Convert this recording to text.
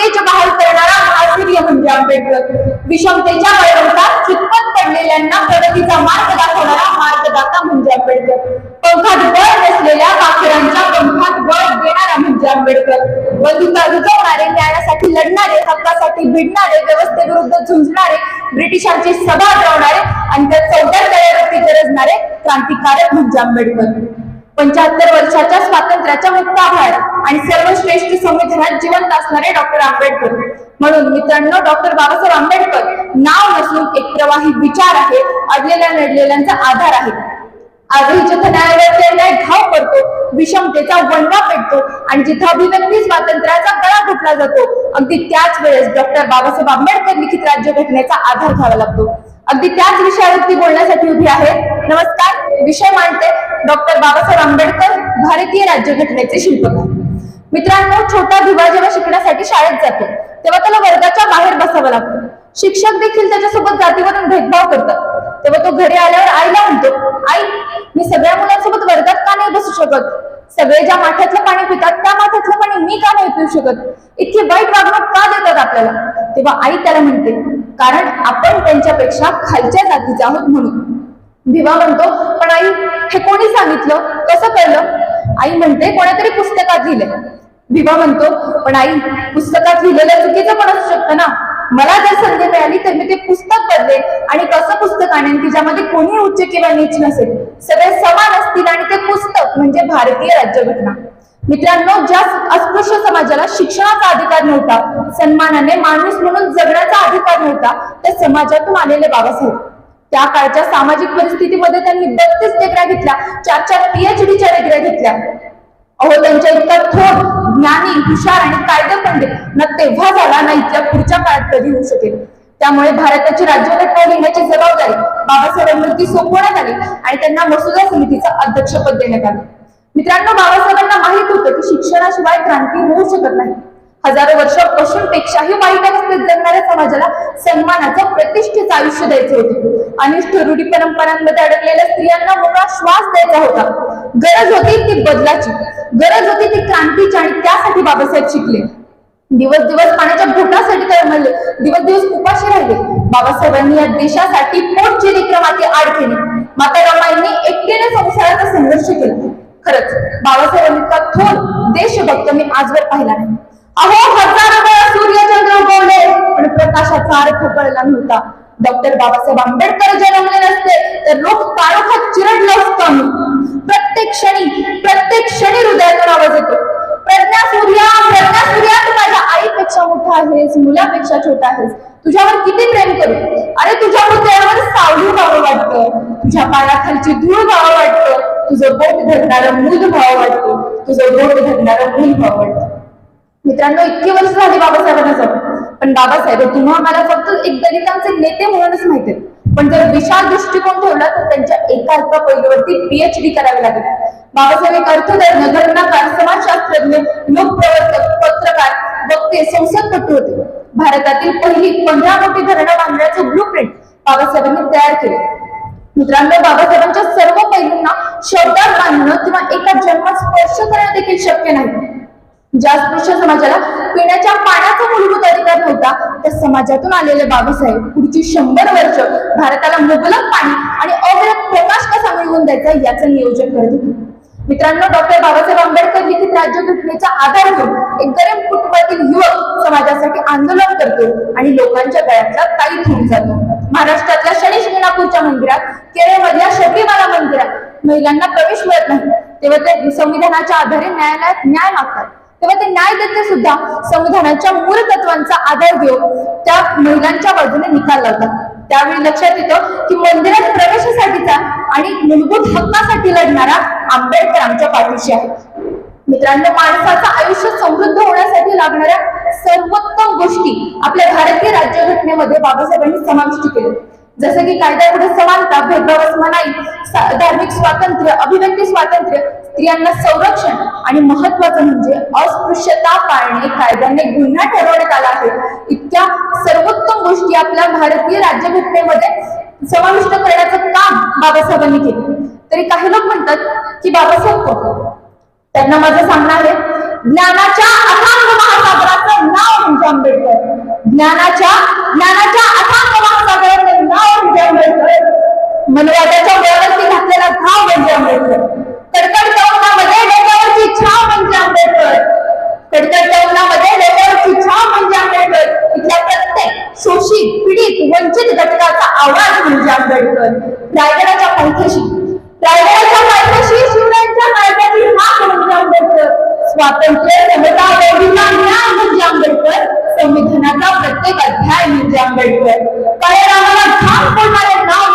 सत्तेच्या बाहेर करणारा महासूर्य म्हणजे आंबेडकर. विषमतेच्या वैभवतात चितपत पडलेल्यांना प्रगतीचा मार्ग दाखवणारा मार्गदाता म्हणजे आंबेडकर. पंखात बळ नसलेल्या पाखरांच्या पंखात बळ देणारा म्हणजे आंबेडकर. बंधुता रुजवणारे न्यायासाठी लढणारे हक्कासाठी भिडणारे व्यवस्थेविरुद्ध झुंजणारे ब्रिटिशांची सभा द्रवणारे आणि त्या चौदा तळ्यावरती गरजणारे क्रांतिकारक म्हणजे आंबेडकर. पंच्याहत्तर वर्षाच्या स्वातंत्र्याच्या मुक्ताभार आणि सर्वश्रेष्ठ संविधानात जिवंत असणारे डॉक्टर आंबेडकर. म्हणून मित्रांनो डॉक्टर बाबासाहेब आंबेडकर नाव नसून एक प्रवाही विचार आहे अडलेल्या नडलेल्यांचा आधार आहे. आजही जिथं न्यायालयात न्याय घाव पडतो विषमतेचा वणवा पेटतो आणि जिथं अभिव्यक्ती स्वातंत्र्याचा गळा घुटला जातो अगदी त्याच वेळेस डॉक्टर बाबासाहेब आंबेडकर लिखित राज्यघटनेचा आधार घ्यावा लागतो. अगदी त्याच विषयावरती बोलण्यासाठी उभी आहे. नमस्कार. विषय मांडते डॉक्टर बाबासाहेब आंबेडकर भारतीय राज्यघटनेचे शिल्पकार. मित्रांनो छोटा भिवा जेव्हा शिकण्यासाठी शाळेत जातो तेव्हा त्याला वर्गाच्या बाहेर बसावं लागतं. शिक्षक देखील त्याच्यासोबत जातीवरून भेदभाव करतात. तेव्हा तो घरी आल्यावर आईला म्हणतो आई मी सगळ्या मुलांसोबत वर्गात का नाही बसू शकत? सगळे ज्या माठ्यातलं पाणी पितात त्या माठ्यातलं पाणी मी का नाही पिऊ शकत? इतकी वाईट वागणूक का देतात आपल्याला? तेव्हा आई त्याला म्हणते कारण आपण त्यांच्यापेक्षा खालच्या जातीचे आहोत म्हणून. भिवा म्हणतो पण आई हे कोणी सांगितलं? कसं कळलं? आई म्हणते कोणातरी पुस्तकात लिहिलंय. भिवा म्हणतो पण आई पुस्तकात लिहिलेलं चुकीचं पण असू शकतं ना? मला जर संधी मिळाली तर मी ते पुस्तक बदले आणि कसं पुस्तक आणेन? की ज्यामध्ये कोणी उच्च किंवा नीच नसेल. सगळे समान असतील आणि ते पुस्तक म्हणजे भारतीय राज्यघटना. मित्रांनो ज्या अस्पृश्य समाजाला शिक्षणाचा अधिकार नव्हता सन्मानाने माणूस म्हणून जगण्याचा अधिकार नव्हता त्या समाजातून आलेले बाबासाहेब. त्या काळच्या सामाजिक परिस्थितीमध्ये त्यांनी बत्तीस डिग्र्या घेतल्या. चार चार पीएचडीच्या डिग्र्या घेतल्या. अहो त्यांच्या इतका थोर ज्ञानी हुशार आणि कायदे पंडित ना तेव्हा झाला ना इथल्या पुढच्या काळात कधी होऊ शकेल. त्यामुळे भारताची राज्यघटना लिहिण्याची जबाबदारी बाबासाहेबांवरती सोपवण्यात आली आणि त्यांना मसुदा समितीचं अध्यक्षपद देण्यात आलं. मित्रांनो बाबासाहेबांना माहीत होतं की शिक्षणाशिवाय क्रांती होऊ शकत नाही. हजारो वर्षापासून पेक्षाही वाईट अवस्थेत जगणाऱ्या समाजाला सन्मानाचं प्रतिष्ठेचं आयुष्य द्यायचे होते. अनिष्ट रूढी परंपरांमध्ये अडकलेल्या स्त्रियांना मोकळा श्वास द्यायचा होता. गरज होती ती बदलाची. गरज होती ती क्रांतीची आणि त्यासाठी बाबासाहेब शिकले. दिवस दिवस पाण्याच्या घोटासाठी तळमळले दिवस दिवस उपाशी राहिले. बाबासाहेबांनी या देशासाठी पोटची विक्रमाची आड केली. माता रामाईंनी एकटीने संसाराचा संघर्ष केला. खरंच बाबासाहेबांचा थोर देशभक्त मी आजवर पाहिला नाही. अहो हजारो वेळा सूर्यचंद्र उगवले पण प्रकाशाचा अर्थ कळला नव्हता. डॉक्टर बाबासाहेब आंबेडकर जन्मले नसते तर लोक काळोखात चिरडलं असतं आम्ही. प्रत्येक क्षणी प्रत्येक क्षणी हृदयातून आवाज येतो. प्रज्ञा सूर्या प्रज्ञा सूर्या तू माझ्या आईपेक्षा मोठा आहेस मुलापेक्षा छोटा आहेस. तुझ्यावर किती प्रेम करू? अरे तुझ्या हृदयावर सावली व्हावं वाटतं. तुझ्या पायाखालची धूळ व्हावं वाटतं. तुझं बोट धरणारं मूल व्हावं वाटतं. तुझं बोट धरणारं मूल व्हावं वाटतं. मित्रांनो इतकी वर्ष झाली बाबासाहेबांना जाऊन. पण बाबासाहेब तुम्हा मला फक्त एक दलितांचे नेते म्हणूनच माहिती आहेत. पण जर विशाल दृष्टिकोन ठेवला तर त्यांच्या एका एका पैलूवरती पीएचडी करावी लागेल. बाबासाहेब एक अर्थतज्ञ घटनाकार समाजशास्त्रज्ञ लोकप्रवर्तक पत्रकार वक्ते संसदपटू होते. भारतातील पहिली पंधरा कोटी धरणं बांधण्याचं ब्लूप्रिंट बाबासाहेबांनी तयार केले. मित्रांनो बाबासाहेबांच्या सर्व पैलूंना शब्दात बांधणं किंवा एका जन्मात स्पर्श करणं देखील शक्य नाही. ज्या स्पृश्य समाजाला पिण्याच्या पाण्याचा मूलभूत अधिकार नव्हता त्या समाजातून आलेले बाबासाहेब पुढची शंभर वर्ष भारताला मुबलक पाणी आणि अविरत प्रकाश कसा मिळवून द्यायचा याचं नियोजन करत होते. मित्रांनो डॉक्टर बाबासाहेब आंबेडकर लिखित राज्यघटनेचा आधार घेऊन एक गरीब कुटुंबातील युवक समाजासाठी आंदोलन करतो आणि लोकांच्या गळ्यातला ताईत होऊन जातो. महाराष्ट्रातल्या शनी शिंगणापूरच्या मंदिरात केरळमधल्या शबरीमाला मंदिरात महिलांना प्रवेश मिळत नाही. तेव्हा ते संविधानाच्या आधारे न्यायालयात न्याय मागतात. तेव्हा ते न्यायदत्ते सुद्धा संविधानाच्या मूळ तत्वांचा आधार घेऊन त्या महिलांच्या बाजूने निकाल लावतात. त्यावेळी लक्षात येतं की मंदिरात प्रवेशासाठीचा आणि मूलभूत हक्कासाठी लढणारा आंबेडकर आमच्या पाठीशी आहे. मित्रांनो माणसाचं आयुष्य समृद्ध होण्यासाठी लागणाऱ्या सर्वोत्तम गोष्टी आपल्या भारतीय राज्यघटनेमध्ये बाबासाहेबांनी समाविष्ट केले जसं की कायद्यापुढे समानता भेदभाव मनाई धार्मिक स्वातंत्र्य अभिव्यक्ती स्वातंत्र्य स्त्रियांना संरक्षण आणि महत्वाचं म्हणजे अस्पृश्यता पाळणे कायद्याने गुन्हा ठरवण्यात आला आहे. इतक्या सर्वोत्तम गोष्टी आपल्या भारतीय राज्यघटनेमध्ये समाविष्ट करण्याचं काम बाबासाहेबांनी केलं. तरी काही लोक म्हणतात की बाबासाहेब कोण? त्यांना माझं सांगणं आहे ज्ञानाच्या अथांग महासागराचं नाव म्हणजे आंबेडकर. ज्ञानाच्या आंबेडकर रायगडाच्या पायथ्याशी रायगडाच्या पायथ्याशी शिवरायांच्या नायकाची हा भीमराव आंबेडकर स्वातंत्र्य समता गौरीला ज्ञान म्हणजे आंबेडकर संविधानाचा प्रत्येक अध्याय म्हणजे आंबेडकर. काळ्या रामाला धाम करणारे नाव